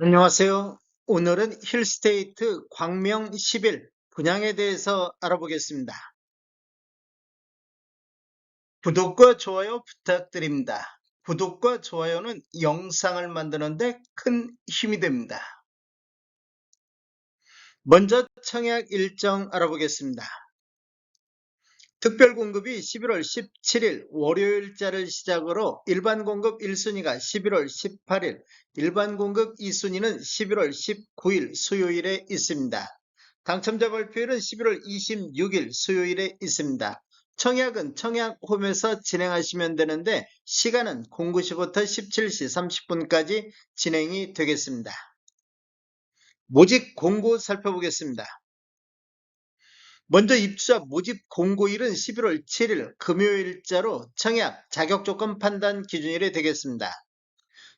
안녕하세요. 오늘은 힐스테이트 광명 10일 분양에 대해서 알아보겠습니다. 구독과 좋아요 부탁드립니다. 구독과 좋아요는 영상을 만드는데 큰 힘이 됩니다. 먼저 청약 일정 알아보겠습니다. 특별 공급이 11월 17일 월요일자를 시작으로 일반 공급 1순위가 11월 18일, 일반 공급 2순위는 11월 19일 수요일에 있습니다. 당첨자 발표일은 11월 26일 수요일에 있습니다. 청약은 청약홈에서 진행하시면 되는데 시간은 09시부터 17시 30분까지 진행이 되겠습니다. 모집 공고 살펴보겠습니다. 먼저 입주자 모집 공고일은 11월 7일 금요일자로 청약 자격조건 판단 기준일이 되겠습니다.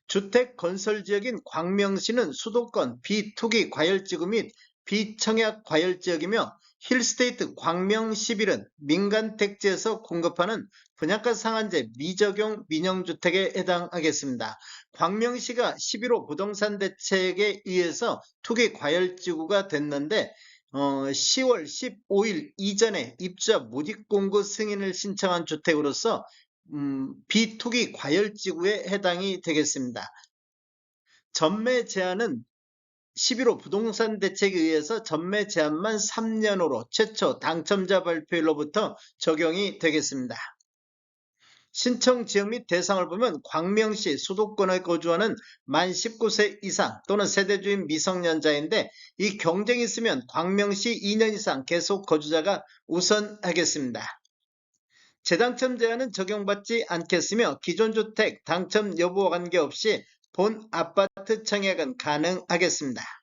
주택 건설 지역인 광명시는 수도권 비투기 과열지구 및 비청약 과열지역이며 힐스테이트 광명 11은 민간 택지에서 공급하는 분양가 상한제 미적용 민영주택에 해당하겠습니다. 광명시가 11호 부동산 대책에 의해서 투기 과열지구가 됐는데 어, 10월 15일 이전에 입주자 모집 공고 승인을 신청한 주택으로서 음, 비투기 과열지구에 해당이 되겠습니다. 전매 제한은 11호 부동산 대책에 의해서 전매 제한만 3년으로 최초 당첨자 발표일로부터 적용이 되겠습니다. 신청 지역 및 대상을 보면 광명시 수도권에 거주하는 만 19세 이상 또는 세대주인 미성년자인데 이 경쟁이 있으면 광명시 2년 이상 계속 거주자가 우선하겠습니다. 재당첨 제한은 적용받지 않겠으며 기존 주택 당첨 여부와 관계없이 본 아파트 청약은 가능하겠습니다.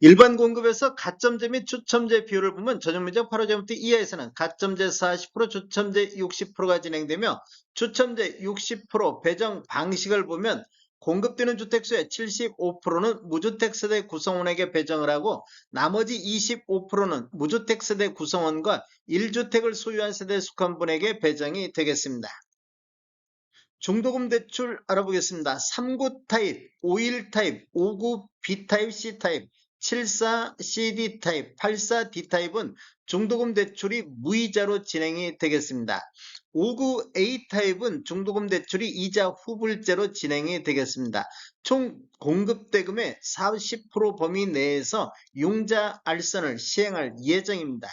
일반 공급에서 가점제 및 추첨제 비율을 보면 전용면적 8호제곱미터 이하에서는 가점제 40%, 추첨제 60%가 진행되며 추첨제 60% 배정 방식을 보면 공급되는 주택수의 75%는 무주택 세대 구성원에게 배정을 하고 나머지 25%는 무주택 세대 구성원과 1주택을 소유한 세대에 속한 분에게 배정이 되겠습니다. 중도금 대출 알아보겠습니다. 3구 타입, 5일 타입, 5구 B 타입, C 타입, 74 CD 타입, 84 D 타입은 중도금 대출이 무이자로 진행이 되겠습니다. 59 A 타입은 중도금 대출이 이자 후불제로 진행이 되겠습니다. 총 공급대금의 40% 범위 내에서 융자 알선을 시행할 예정입니다.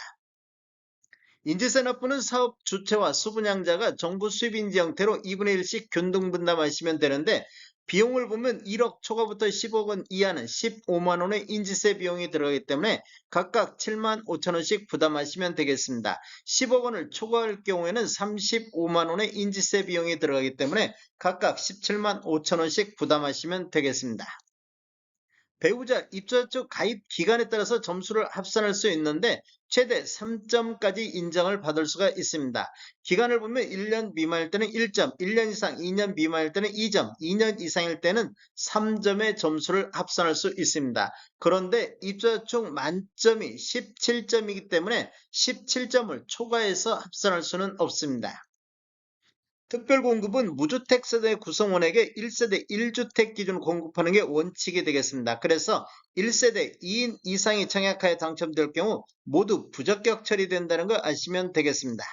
인재산업부는 사업 주체와 수분양자가 정부 수입인지 형태로 2분의 1씩 균등 분담하시면 되는데 비용을 보면 1억 초과부터 10억 원 이하는 15만 원의 인지세 비용이 들어가기 때문에 각각 7만 5천 원씩 부담하시면 되겠습니다. 10억 원을 초과할 경우에는 35만 원의 인지세 비용이 들어가기 때문에 각각 17만 5천 원씩 부담하시면 되겠습니다. 배우자 입주자 쪽 가입 기간에 따라서 점수를 합산할 수 있는데 최대 3점까지 인정을 받을 수가 있습니다. 기간을 보면 1년 미만일 때는 1점, 1년 이상 2년 미만일 때는 2점, 2년 이상일 때는 3점의 점수를 합산할 수 있습니다. 그런데 입주자 총 만점이 17점이기 때문에 17점을 초과해서 합산할 수는 없습니다. 특별공급은 무주택 세대 구성원에게 1세대 1주택 기준 공급하는 게 원칙이 되겠습니다. 그래서 1세대 2인 이상이 청약하에 당첨될 경우 모두 부적격 처리된다는 거 아시면 되겠습니다.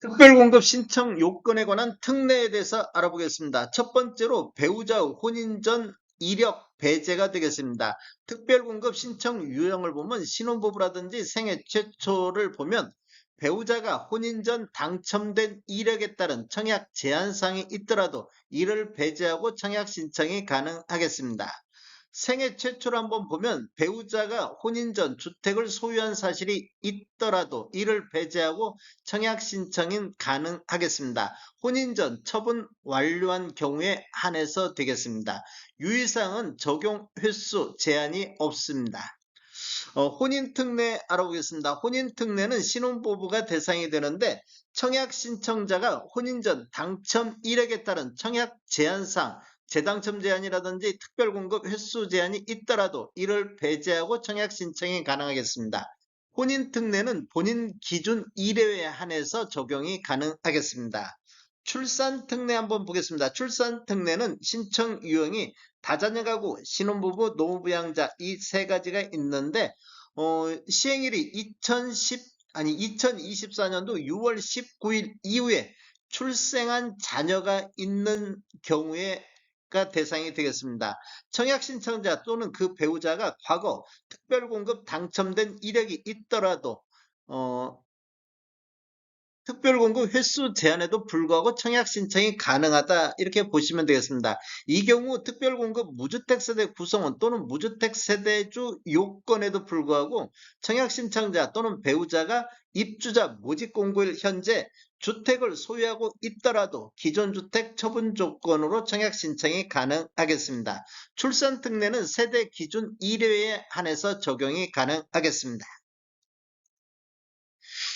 특별공급 신청 요건에 관한 특례에 대해서 알아보겠습니다. 첫 번째로 배우자 혼인 전 이력 배제가 되겠습니다. 특별공급 신청 유형을 보면 신혼부부라든지 생애 최초를 보면 배우자가 혼인 전 당첨된 이력에 따른 청약 제한사항이 있더라도 이를 배제하고 청약 신청이 가능하겠습니다. 생애 최초로 한번 보면 배우자가 혼인 전 주택을 소유한 사실이 있더라도 이를 배제하고 청약 신청이 가능하겠습니다. 혼인 전 처분 완료한 경우에 한해서 되겠습니다. 유의사항은 적용 횟수 제한이 없습니다. 어, 혼인특례 알아보겠습니다. 혼인특례는 신혼부부가 대상이 되는데 청약 신청자가 혼인 전 당첨 이력에 따른 청약 제한상 재당첨 제한이라든지 특별공급 횟수 제한이 있더라도 이를 배제하고 청약 신청이 가능하겠습니다. 혼인특례는 본인 기준 1회에 한해서 적용이 가능하겠습니다. 출산 특례 한번 보겠습니다. 출산 특례는 신청 유형이 다자녀 가구, 신혼부부, 노부양자 이 세 가지가 있는데 어, 시행일이 2010 아니 2024년도 6월 19일 이후에 출생한 자녀가 있는 경우에 가 대상이 되겠습니다. 청약 신청자 또는 그 배우자가 과거 특별공급 당첨된 이력이 있더라도 어, 특별공급 횟수 제한에도 불구하고 청약 신청이 가능하다 이렇게 보시면 되겠습니다. 이 경우 특별공급 무주택 세대 구성원 또는 무주택 세대주 요건에도 불구하고 청약 신청자 또는 배우자가 입주자 모집 공고일 현재 주택을 소유하고 있더라도 기존 주택 처분 조건으로 청약 신청이 가능하겠습니다. 출산 특례는 세대 기준 1회에 한해서 적용이 가능하겠습니다.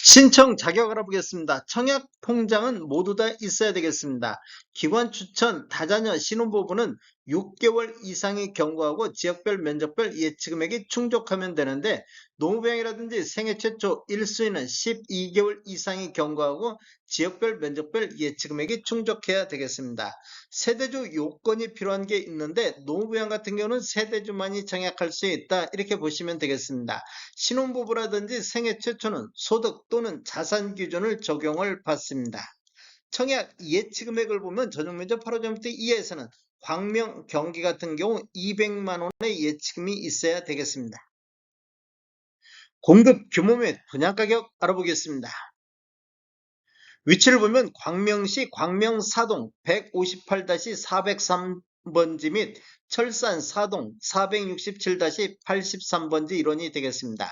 신청 자격 알아보겠습니다. 청약 통장은 모두 다 있어야 되겠습니다. 기관 추천 다자녀 신혼부부는 6개월 이상의 경과하고 지역별 면적별 예치금액이 충족하면 되는데 노무병이라든지 생애 최초 1순위는 12개월 이상의 경과하고 지역별 면적별 예치금액이 충족해야 되겠습니다. 세대주 요건이 필요한 게 있는데 노무부양 같은 경우는 세대주만이 청약할 수 있다 이렇게 보시면 되겠습니다. 신혼부부라든지 생애 최초는 소득 또는 자산 기준을 적용을 받습니다. 청약 예치금액을 보면 전용면적 8호점부터 이하에서는 광명, 경기 같은 경우 200만 원의 예치금이 있어야 되겠습니다. 공급 규모 및 분양 가격 알아보겠습니다. 위치를 보면 광명시 광명사동 158-403번지 및 철산 사동 467-83번지 일원이 되겠습니다.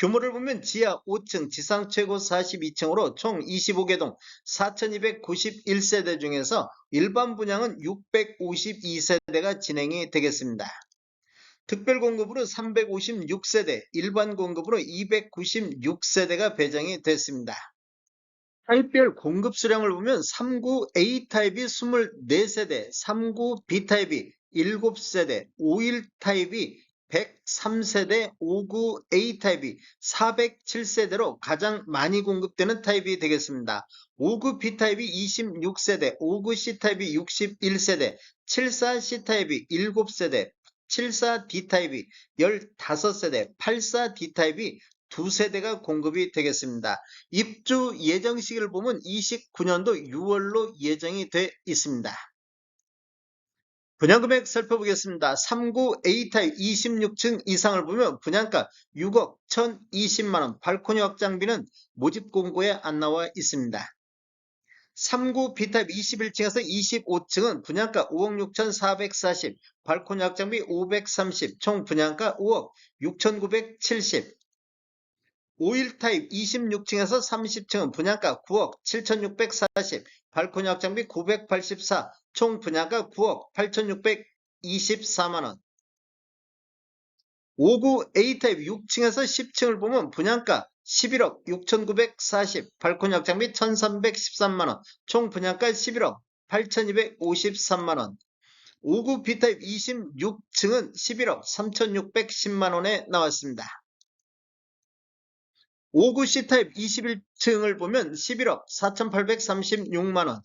규모를 보면 지하 5층, 지상 최고 42층으로 총 25개 동 4291세대 중에서 일반 분양은 652세대가 진행이 되겠습니다. 특별 공급으로 356세대, 일반 공급으로 296세대가 배정이 됐습니다. 타입별 공급 수량을 보면 39 A타입이 24세대, 39 B타입이 7세대, 51 타입이 103세대, 59 A타입이 407세대로 가장 많이 공급되는 타입이 되겠습니다. 59 B타입이 26세대, 59 C타입이 61세대, 74 C타입이 7세대, 74 D타입이 15세대, 84 D타입이 두 세대가 공급이 되겠습니다. 입주 예정 시기를 보면 29년도 6월로 예정이 돼 있습니다. 분양금액 살펴보겠습니다. 39 A타입 26층 이상을 보면 분양가 6억 1020만원, 발코니 확장비는 모집 공고에 안 나와 있습니다. 39 B타입 21층에서 25층은 분양가 5억 6,440, 발코니 확장비 530, 총 분양가 5억 6,970. 51 타입 26층에서 30층은 분양가 9억 7,640, 발코니 확장비 984, 총 분양가 9억 8,624만원. 59 A타입 6층에서 10층을 보면 분양가 11억 6,940, 발코니 확장비 1,313만원, 총 분양가 11억 8,253만원. 59 B타입 26층은 11억 3,610만원에 나왔습니다. 59 C타입 21층을 보면 11억 4,836만원.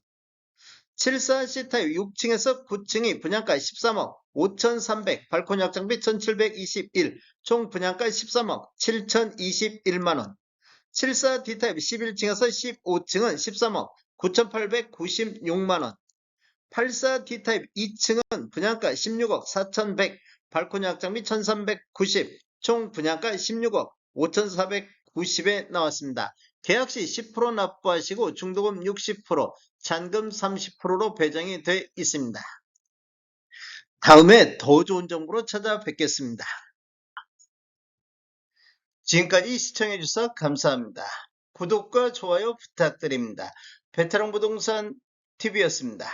74 C타입 6층에서 9층이 분양가 13억 5,300, 발코니 확장비 1,721, 총 분양가 13억 7,021만원. 74 D타입 11층에서 15층은 13억 9,896만원. 84 D타입 2층은 분양가 16억 4,100, 발코니 확장비 1,390, 총 분양가 16억 5,490에 나왔습니다. 계약 시 10% 납부하시고 중도금 60%, 잔금 30%로 배정이 돼 있습니다. 다음에 더 좋은 정보로 찾아뵙겠습니다. 지금까지 시청해주셔서 감사합니다. 구독과 좋아요 부탁드립니다. 베테랑 부동산 TV였습니다.